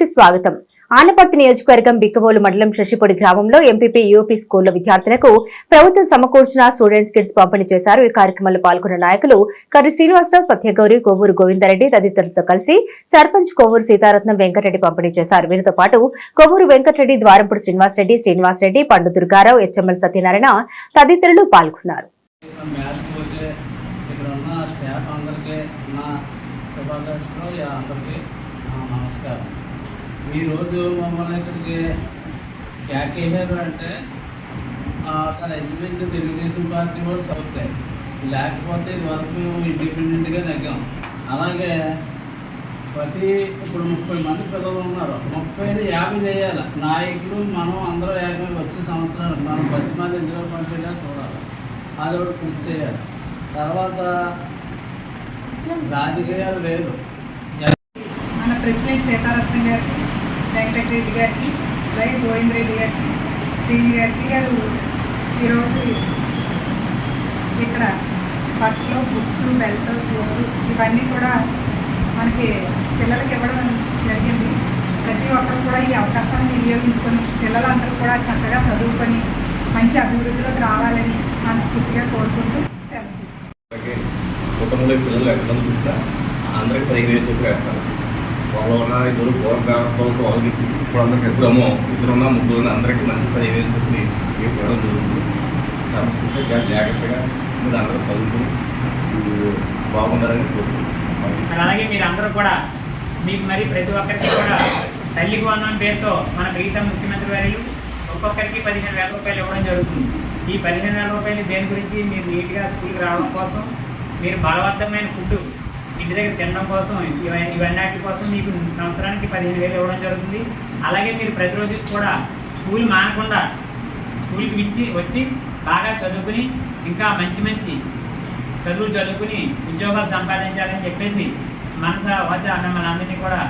కి స్వాగతం. ఆనపర్తి నియోజకవర్గం బిక్కవోలు మండలం శశిపొడి గ్రామంలో ఎంపీపీ యూపీ స్కూల్లో విద్యార్థులకు ప్రభుత్వం సమకూర్చిన స్టూడెంట్స్ కిట్స్ పంపిణీ చేశారు. ఈ కార్యక్రమంలో పాల్గొన్న నాయకులు కర్రి శ్రీనివాసరావు సత్యగౌరి కొవ్వూరు గోవిందారెడ్డి తదితరులతో కలిసి సర్పంచ్ కొవ్వూరు సీతారత్నం వెంకటరెడ్డి పంపిణీ చేశారు. వీరితో పాటు కొవ్వూరు వెంకటరెడ్డి ద్వారంపూడి శ్రీనివాసరెడ్డి శ్రీనివాసరెడ్డి పండు దుర్గారావు హెచ్ఎంఎల్ సత్యనారాయణ తదితరులు పాల్గొన్నారు. నమస్కారం. ఈరోజు మమ్మల్ని ఇక్కడికి క్యాకేశారు అంటే తన ఇంచుమించు తెలుగుదేశం పార్టీ వాళ్ళు సౌతాయి లేకపోతే ఇది వరకు మేము ఇండిపెండెంట్గా నెగ్గాం. అలాగే ప్రతి ఇప్పుడు ముప్పై మంది పిల్లలు ఉన్నారు. ముప్పై యాభై చేయాలి. నాయకులు మనం అందరూ యాభై వచ్చే సంవత్సరాలు. మనం పది మంది ఇందులో పనిచేయగా చూడాలి. అది ఒకటి పూర్తి చేయాలి. తర్వాత రాజకీయాలు వేరు. మన ప్రెసిడెంట్ సీతారత్న గారికి వెంకటరెడ్డి గారికి వై గోవింద్ రెడ్డి గారికి శ్రీని గారికి గారు ఈరోజు ఇక్కడ బట్టలు బుక్స్ బెల్ట్ షూస్ ఇవన్నీ కూడా మనకి పిల్లలకి ఇవ్వడం జరిగింది. ప్రతి ఒక్కరు కూడా ఈ అవకాశాన్ని వినియోగించుకొని పిల్లలందరూ కూడా చక్కగా చదువుకొని మంచి అభివృద్ధిలోకి రావాలని మనస్ఫూర్తిగా కోరుకుంటూ సెలవు తీసుకుంటాం కుటుంబంలో పిల్లలు ఎంతమంది పుట్టినా అందరికి పదిహేను ఉన్న ఇద్దరు పూర్వ ప్రభుత్వం వాళ్ళకి ఇప్పుడు అందరికి ఇద్దరము ఇద్దరు ఉన్న ముగ్గురు ఉన్న అందరికీ మంచి పదిహేను వేలు చెప్పి ఇవ్వడం జరుగుతుంది. సమస్యతో చాలా జాగ్రత్తగా మీరు అందరూ చదువుకుని మీరు బాగుండాలని కోరుకుంటున్నాను. మరి అలాగే మీరు అందరూ కూడా మీకు మరి ప్రతి ఒక్కరికి కూడా తల్లికి వందనం పేరుతో మన ప్రీతం ముఖ్యమంత్రి వారిలు ఒక్కొక్కరికి పదిహేను వేల రూపాయలు ఇవ్వడం జరుగుతుంది. ఈ పదిహేను వేల రూపాయలు దేని గురించి మీరు నీట్గా స్కూల్కి రావడం కోసం మీరు బలవంతమైన ఫుడ్ ఇంటి దగ్గర తినడం కోసం ఇవన్నీ ఇవన్నీ కోసం మీకు సంవత్సరానికి పదిహేను వేలు ఇవ్వడం జరుగుతుంది. అలాగే మీరు ప్రతిరోజు కూడా స్కూల్ మానకుండా స్కూల్కి విచ్చి వచ్చి బాగా చదువుకుని ఇంకా మంచి మంచి చదువులు చదువుకుని ఉద్యోగాలు సంపాదించాలని చెప్పేసి మనస వచ మిమ్మల్ని అందరినీ కూడా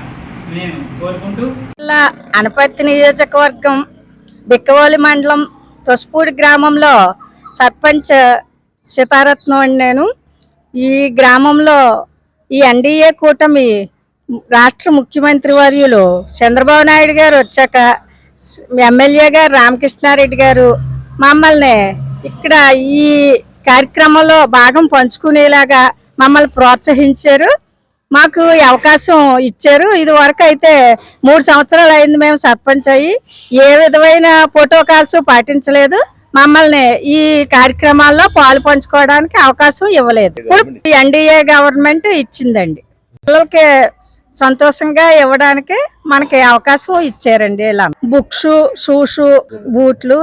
నేను కోరుకుంటూ. జిల్లా అనపర్తి నియోజకవర్గం బిక్కవోలి మండలం తొస్పూడి గ్రామంలో సర్పంచ్ సీతారత్నం అండి నేను ఈ గ్రామంలో ఈ ఎన్డీఏ కూటమి రాష్ట్ర ముఖ్యమంత్రి వర్యులు చంద్రబాబు నాయుడు గారు వచ్చాక ఎమ్మెల్యే గారు రామకృష్ణారెడ్డి గారు మమ్మల్ని ఇక్కడ ఈ కార్యక్రమంలో భాగం పంచుకునేలాగా మమ్మల్ని ప్రోత్సహించారు. మాకు అవకాశం ఇచ్చారు. ఇది వరకు అయితే మూడు సంవత్సరాలు అయింది మేము సర్పంచ్ అయ్యి. ఏ విధమైన ప్రోటోకాల్స్ పాటించలేదు. మమ్మల్ని ఈ కార్యక్రమాల్లో పాలు పంచుకోవడానికి అవకాశం ఇవ్వలేదు. ఇప్పుడు ఎన్డీఏ గవర్నమెంట్ ఇచ్చిందండి. పిల్లలకి సంతోషంగా ఇవ్వడానికి మనకి అవకాశం ఇచ్చారండి ఇలా. బుక్స్ షూస్ బూట్లు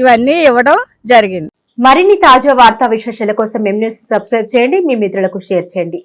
ఇవన్నీ ఇవ్వడం జరిగింది. మరిన్ని తాజా వార్తా విశేషాల కోసం న్యూస్ సబ్స్క్రైబ్ చేయండి మీ మిత్రులకు షేర్ చేయండి.